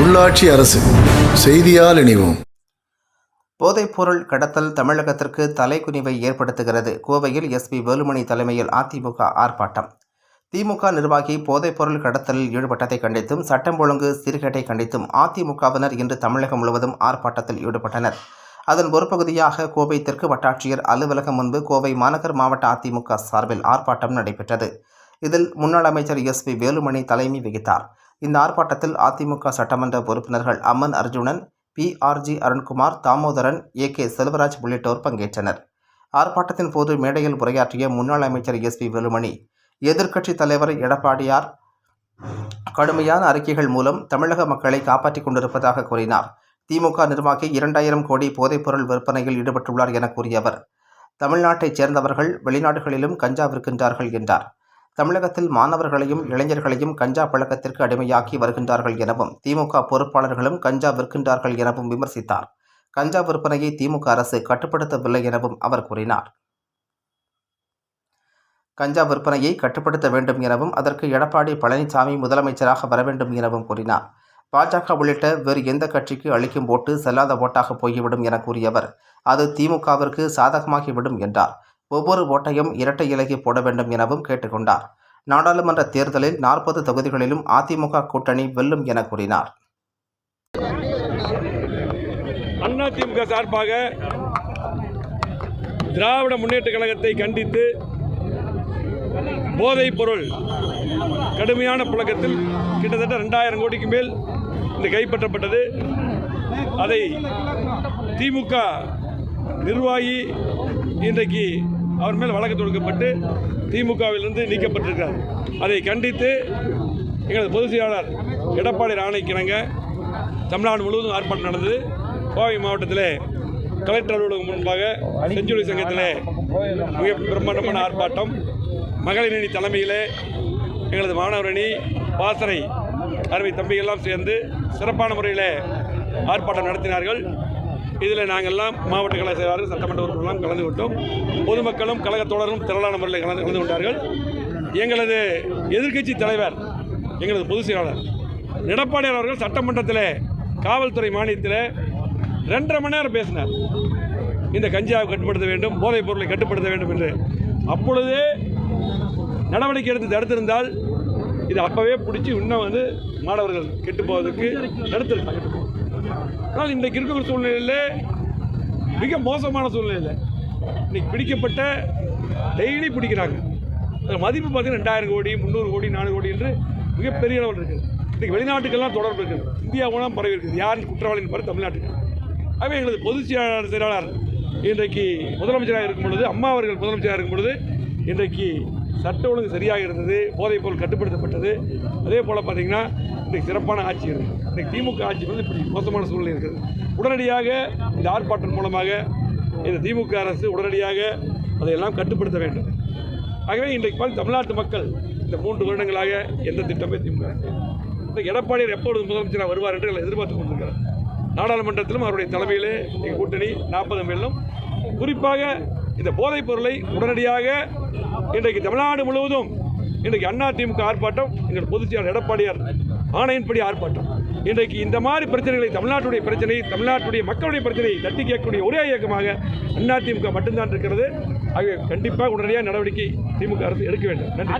உள்ளாட்சி அரசு செய்தியால் இணைவோம். போதைப்பொருள் கடத்தல் தமிழகத்திற்கு தலைக்குனிவை ஏற்படுத்துகிறது. கோவையில் எஸ்பி வேலுமணி தலைமையில் அதிமுக ஆர்ப்பாட்டம். திமுக நிர்வாகி போதைப்பொருள் கடத்தலில் ஈடுபட்டதை கண்டித்தும் சட்டம் ஒழுங்கு சீர்கேட்டை கண்டித்தும் அதிமுகவினர் இன்று தமிழகம் முழுவதும் ஆர்ப்பாட்டத்தில் ஈடுபட்டனர். அதன் ஒரு பகுதியாக கோவை தெற்கு வட்டாட்சியர் அலுவலகம் முன்பு கோவை மாநகர் மாவட்ட அதிமுக சார்பில் ஆர்ப்பாட்டம் நடைபெற்றது. இதில் முன்னாள் அமைச்சர் எஸ்பி வேலுமணி தலைமை வகித்தார். இந்த ஆர்ப்பாட்டத்தில் அதிமுக சட்டமன்ற உறுப்பினர்கள் Amman Arjunan P R G Arunkumar Damodaran A K Selvaraj உள்ளிட்டோர் பங்கேற்றனர். ஆர்ப்பாட்டத்தின் போது மேடையில் உரையாற்றிய முன்னாள் அமைச்சர் எஸ் பி வேலுமணி எதிர்க்கட்சித் தலைவர் எடப்பாடியார் கடுமையான அறிக்கைகள் மூலம் தமிழக மக்களை காப்பாற்றிக் கொண்டிருப்பதாக கூறினார். திமுக நிர்வாகி இரண்டாயிரம் கோடி போதைப்பொருள் விற்பனையில் ஈடுபட்டுள்ளார் என கூறிய அவர் தமிழ்நாட்டைச் சேர்ந்தவர்கள் வெளிநாடுகளிலும் கஞ்சா விற்கின்றார்கள் என்றார். தமிழகத்தில் மாணவர்களையும் இளைஞர்களையும் கஞ்சா பழக்கத்திற்கு அடிமையாக்கி வருகின்றார்கள் எனவும் திமுக பொறுப்பாளர்களும் கஞ்சா விற்கின்றார்கள் எனவும் விமர்சித்தார். கஞ்சா விற்பனையை திமுக அரசு கட்டுப்படுத்தவில்லை எனவும் அவர் கூறினார். கஞ்சா விற்பனையை கட்டுப்படுத்த வேண்டும் எனவும் அதற்கு எடப்பாடி பழனிசாமி முதலமைச்சராக வர வேண்டும் எனவும் கூறினார். பாஜக உள்ளிட்ட வேறு எந்த கட்சிக்கு அளிக்கும் ஓட்டு செல்லாத ஓட்டாக போய்விடும் என கூறியவர் அது திமுகவிற்கு சாதகமாகிவிடும் என்றார். ஒவ்வொரு ஓட்டையும் இரட்டை இலகி போட வேண்டும் எனவும் கேட்டுக்கொண்டார். நாடாளுமன்ற தேர்தலில் நாற்பது தொகுதிகளிலும் அதிமுக கூட்டணி வெல்லும் என கூறினார். அதிமுக சார்பாக திராவிட முன்னேற்ற கழகத்தை கண்டித்து போதைப் பொருள் கடுமையான புழக்கத்தில் கிட்டத்தட்ட ரெண்டாயிரம் கோடிக்கு மேல் இந்த கைப்பற்றப்பட்டது. அதை திமுக நிர்வாகி இன்றைக்கு அவர் மேல் வழக்கு தொடுக்கப்பட்டு திமுகவிலிருந்து நீக்கப்பட்டிருக்கிறார். அதை கண்டித்து எங்களது பொதுச் செயலாளர் எடப்பாடி ராணைக்கிணங்க தமிழ்நாடு முழுவதும் ஆர்ப்பாட்டம் நடந்தது. கோவை மாவட்டத்தில் கலெக்டர் அலுவலகம் முன்பாக செஞ்சுரி சங்கத்தில் மிக பிரம்மாண்டமான ஆர்ப்பாட்டம். மகளிர் அணி தலைமையிலே எங்களது மாணவர் அணி பாசறை அருமை தம்பிகள்லாம் சேர்ந்து சிறப்பான முறையில் ஆர்ப்பாட்டம் நடத்தினார்கள். இதில் நாங்கள்லாம் மாவட்ட கழக செயலாளர் சட்டமன்ற உறுப்பினர்களும் கலந்து கொண்டோம் பொதுமக்களும் கழகத்தோழரும் திரளான முறையில் கலந்து கலந்து கொண்டார்கள். எங்களது எதிர்க்கட்சி தலைவர் எங்களது பொதுச் செயலாளர் எடப்பாடியார் அவர்கள் சட்டமன்றத்தில் காவல்துறை மானியத்தில் ரெண்டரை மணி நேரம் பேசினார். இந்த கஞ்சாவை கட்டுப்படுத்த வேண்டும் போதைப் பொருளை கட்டுப்படுத்த வேண்டும் என்று. அப்பொழுதே நடவடிக்கை எடுத்து தடுத்திருந்தால் இது அப்போவே பிடிச்சி இன்னும் வந்து மாணவர்கள் கெட்டு போவதற்கு தடுத்திருக்காங்க ஆனால் இன்றைக்கு இருக்கிற சூழ்நிலையில் மிக மோசமான சூழ்நிலையில் இன்றைக்கி பிடிக்கப்பட்ட டெய்லி பிடிக்கிறாங்க. மதிப்பு பார்த்தீங்கன்னா ரெண்டாயிரம் கோடி முந்நூறு கோடி நானூறு கோடி என்று மிகப்பெரிய அளவில் இருக்குது. இன்றைக்கி வெளிநாட்டுக்கெல்லாம் தொடர்பு இருக்குது. இந்தியாவெல்லாம் பரவி இருக்குது. யார் குற்றவாளின்னு பாரு தமிழ்நாட்டுக்கு? ஆகவே எங்களது பொதுச் செயலாளர் செயலாளர் இன்றைக்கு முதலமைச்சராக இருக்கும் பொழுது அம்மா அவர்கள் முதலமைச்சராக இருக்கும் பொழுது இன்றைக்கு சட்ட ஒழுங்கு சரியாக இருந்தது போதைப்பொருள் கட்டுப்படுத்தப்பட்டது. அதே போல் பார்த்தீங்கன்னா இன்றைக்கு சிறப்பான ஆட்சி இருக்குது இன்றைக்கு திமுக ஆட்சி வந்து இப்படி மோசமான சூழ்நிலை இருக்குது. உடனடியாக இந்த ஆர்ப்பாட்டம் மூலமாக இந்த திமுக அரசு உடனடியாக அதையெல்லாம் கட்டுப்படுத்த வேண்டும். ஆகவே இன்றைக்கு பார்த்து தமிழ்நாட்டு மக்கள் இந்த மூன்று வருடங்களாக எந்த திட்டமே திமுக இந்த எடப்பாடியார் எப்பொழுது முதலமைச்சராக வருவார் என்று எங்களை எதிர்பார்த்து கொண்டிருக்கிறார். நாடாளுமன்றத்திலும் அவருடைய தலைமையிலே எங்கள் கூட்டணி நாற்பது மேலும். குறிப்பாக இந்த போதைப் பொருளை உடனடியாக இன்றைக்கு தமிழ்நாடு முழுவதும் இன்றைக்கு அண்ணா திமுக ஆர்ப்பாட்டம் எங்கள் பொதுச் செயலாளர் எடப்பாடியார் ஆணையின்படி ஆர்ப்பாட்டம். இன்றைக்கு இந்த மாதிரி பிரச்சனைகளை தமிழ்நாட்டுடைய பிரச்சனை தமிழ்நாட்டுடைய மக்களுடைய பிரச்சனையை தட்டி கேட்கக்கூடிய ஒரே இயக்கமாக அண்ணா திமுக மட்டும்தான் இருக்கிறது. ஆகவே கண்டிப்பாக உடனடியாக நடவடிக்கை திமுக அரசு எடுக்க வேண்டும். நன்றி.